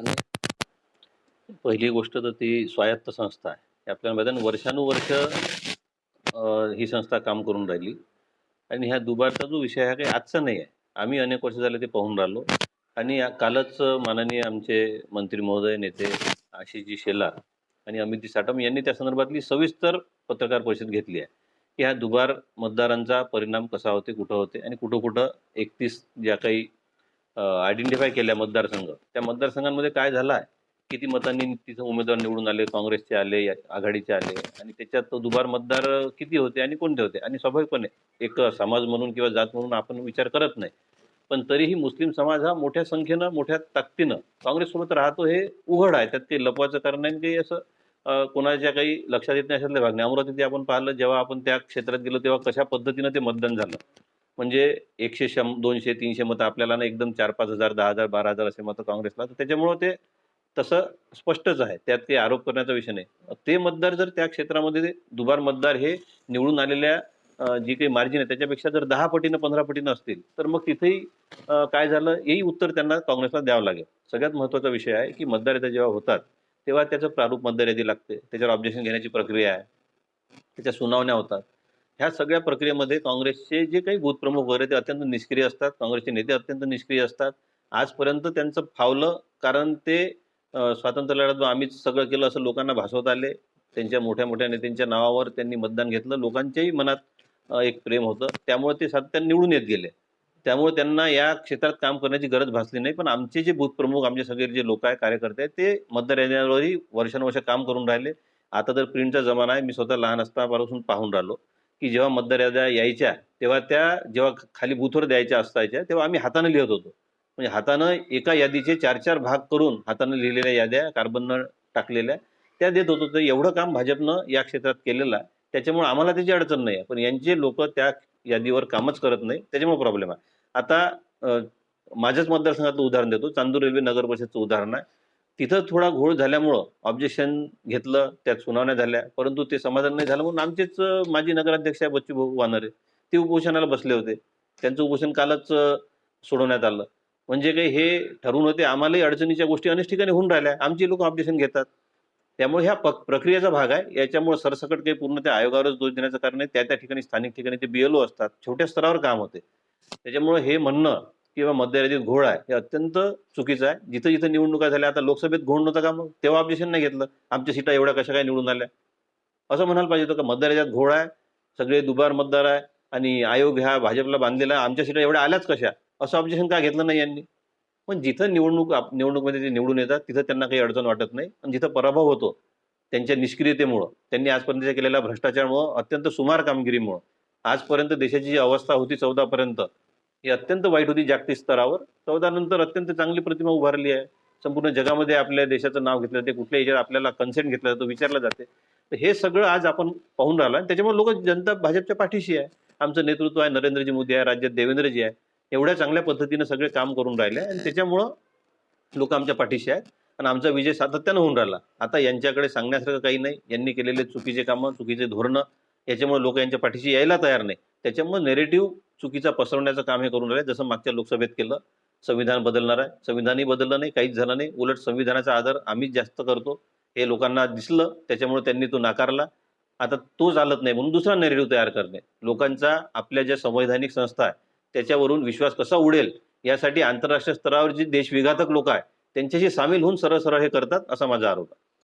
आणि पहिली गोष्ट तर ती स्वायत्त संस्था आहे. हे आपल्याला माहिती आहे वर्षानुवर्ष ही संस्था काम करून राहिली. आणि ह्या दुबारचा जो विषय हा काही आजचा नाही आहे. आम्ही अनेक वर्ष झाले ते पाहून राहिलो. आणि कालच माननीय आमचे मंत्री महोदय नेते आशिषजी शेलार आणि अमितजी साटम यांनी त्या संदर्भातली सविस्तर पत्रकार परिषद घेतली आहे. की ह्या दुबार मतदारांचा परिणाम कसा होते कुठं होते आणि कुठं कुठं एकतीस ज्या काही आयडेंटिफाय केल्या मतदारसंघ. त्या मतदारसंघांमध्ये काय झालं आहे किती मतांनी तिथं उमेदवार निवडून आले? काँग्रेसचे आले आघाडीचे आले? आणि त्याच्यात तो दुबार मतदार किती होते आणि कोणते होते आणि स्वाभाविकपणे एक समाज म्हणून किंवा जात म्हणून आपण विचार करत नाही. पण तरीही मुस्लिम समाज हा मोठ्या संख्येनं मोठ्या ताकदीनं काँग्रेससोबत राहतो हे उघड आहे. त्यात काही लपवायचं कारण नाही काही असं कोणाच्या काही लक्षात येत नाही अशातले भाग नाही. अमरावतीत आपण पाहिलं जेव्हा आपण त्या क्षेत्रात गेलो तेव्हा कशा पद्धतीनं ते मतदान झालं? म्हणजे एकशे शं दोनशे तीनशे मतं आपल्याला ना एकदम चार पाच हजार दहा हजार बारा हजार असे मतं काँग्रेसला. तर त्याच्यामुळं ते तसं स्पष्टच आहे. त्यात ते आरोप करण्याचा विषय नाही. ते मतदार जर त्या क्षेत्रामध्ये दुबार मतदार हे निवडून आलेल्या जी काही मार्जिन आहे त्याच्यापेक्षा जर दहा पटीनं पंधरा पटीनं असतील तर मग तिथेही काय झालं? हेही उत्तर त्यांना काँग्रेसला द्यावं लागेल. सगळ्यात महत्त्वाचा विषय आहे की मतदार याद्या जेव्हा होतात तेव्हा त्याचं प्रारूप मतदार यादी लागते. त्याच्यावर ऑब्जेक्शन घेण्याची प्रक्रिया आहे. त्याच्या सुनावण्या होतात. ह्या सगळ्या प्रक्रियेमध्ये काँग्रेसचे जे काही बूथप्रमुख वगैरे ते अत्यंत निष्क्रिय असतात. काँग्रेसचे नेते अत्यंत निष्क्रिय असतात. आजपर्यंत त्यांचं फावलं कारण ते स्वातंत्र्य लढ्यात आम्हीच सगळं केलं असं लोकांना भासवत आले. त्यांच्या मोठ्या मोठ्या नेत्यांच्या नावावर त्यांनी मतदान घेतलं. लोकांच्याही मनात एक प्रेम होतं. त्यामुळे ते सातत्याने निवडून येत गेले. त्यामुळे त्यांना या क्षेत्रात काम करण्याची गरज भासली नाही. पण आमचे जे भूतप्रमुख आमचे सगळे जे लोक आहे कार्यकर्ते आहेत ते मतदार याद्यांवरही वर्षानुवर्ष काम करून राहिले. आता तर प्रिंटचा जमाना आहे. मी स्वतः लहान असतानापासून पाहून राहिलो. की जेव्हा मतदार याद्या यायच्या तेव्हा त्या जेव्हा खाली बूथवर द्यायच्या असायच्या तेव्हा आम्ही हातानं लिहित होतो. म्हणजे हातानं एका यादीचे चार चार भाग करून हातानं लिहिलेल्या याद्या कार्बननं टाकलेल्या त्या देत होतो. तर एवढं काम भाजपनं या क्षेत्रात केलेलं आहे. त्याच्यामुळे आम्हाला त्याची अडचण नाही आहे पण यांचे लोक त्या यादीवर कामच करत नाही त्याच्यामुळे प्रॉब्लेम आहे. आता माझ्याच मतदारसंघातलं उदाहरण देतो. चांदूर रेल्वे नगर परिषदचं उदाहरण आहे. तिथं थोडा घोळ झाल्यामुळं ऑब्जेक्शन घेतलं त्यात सुनावण्या झाल्या. परंतु ते समाधान नाही झालं म्हणून आमचेच माजी नगराध्यक्ष आहे बच्चू भाऊ वानरे ते उपोषणाला बसले होते. त्यांचं उपोषण कालच सोडवण्यात आलं. म्हणजे काही हे ठरवून होते आम्हालाही अडचणीच्या गोष्टी अनेक ठिकाणी होऊन राहिल्या. आमची लोक ऑब्जेक्शन घेतात. त्यामुळे ह्या प्रक्रियेचा भाग आहे. याच्यामुळे सरसकट काही पूर्ण त्या आयोगावरच दोष देण्याचं कारण नाही त्या त्या ठिकाणी स्थानिक ठिकाणी ते बीएलओ असतात. छोट्या स्तरावर काम होते. त्याच्यामुळे हे म्हणणं किंवा मध्यरात्रीत घोळ आहे हे अत्यंत चुकीचं आहे. जिथं जिथं निवडणुका झाल्या आता लोकसभेत घोळ नव्हता का मग? तेव्हा ऑब्जेक्शन नाही घेतलं. आमच्या सीटा एवढ्या कशा काय निवडून आल्या? असं म्हणायला पाहिजे होतं का? मतदाराच्यात घोळ आहे सगळे दुबार मतदार आहे आणि आयोग ह्या भाजपला बांधलेला आहे. आमच्या सीटा एवढ्या आल्याच कशा? असं ऑब्जेक्शन का घेतलं नाही यांनी? पण जिथं निवडणूक आप- निवडणुकीमध्ये ते निवडून येतात तिथं त्यांना काही अडचण वाटत नाही. आणि जिथं पराभव होतो त्यांच्या निष्क्रियतेमुळं त्यांनी आजपर्यंत केलेल्या भ्रष्टाचारामुळं अत्यंत सुमार कामगिरीमुळं आजपर्यंत देशाची जी अवस्था होती चौदापर्यंत ही अत्यंत वाईट होती जागतिक स्तरावर. चौदा नंतर अत्यंत चांगली प्रतिमा उभारली आहे. संपूर्ण जगामध्ये आपल्या देशाचं नाव घेतलं जाते. कुठल्या याच्यात आपल्याला कन्सेंट घेतला जातो विचारलं जाते. तर हे सगळं आज आपण पाहून राहिलं आणि त्याच्यामुळे लोक जनता भाजपच्या पाठीशी आहे. आमचं नेतृत्व आहे नरेंद्रजी मोदी आहे राज्यात देवेंद्रजी आहे. एवढ्या चांगल्या पद्धतीनं सगळे काम करून राहिले आणि त्याच्यामुळं लोक आमच्या पाठीशी आहेत. आणि आमचा विजय सातत्यानं होऊन राहिला. आता यांच्याकडे सांगण्यासारखं काही नाही. यांनी केलेले चुकीचे कामं चुकीचे धोरणं याच्यामुळे लोक यांच्या पाठीशी यायला तयार नाही. त्याच्यामुळे नेरेटिव्ह चुकीचा पसरवण्याचं काम हे करून राहिले. जसं मागच्या लोकसभेत केलं संविधान बदलणार आहे. संविधानही बदललं नाही काहीच झालं नाही. उलट संविधानाचा आदर आम्हीच जास्त करतो. हे लोकांना दिसलं त्याच्यामुळे त्यांनी तो नाकारला. आता तो चालत नाही म्हणून दुसरा नेरेटिव्ह तयार करणे. लोकांचा आपल्या ज्या संवैधानिक संस्था आहे त्याच्यावरून विश्वास कसा उडेल यासाठी आंतरराष्ट्रीय स्तरावर जी देशविघातक लोक आहे त्यांच्याशी सामील होऊन सरळ सरळ हे करतात असा माझा आरोप आहे.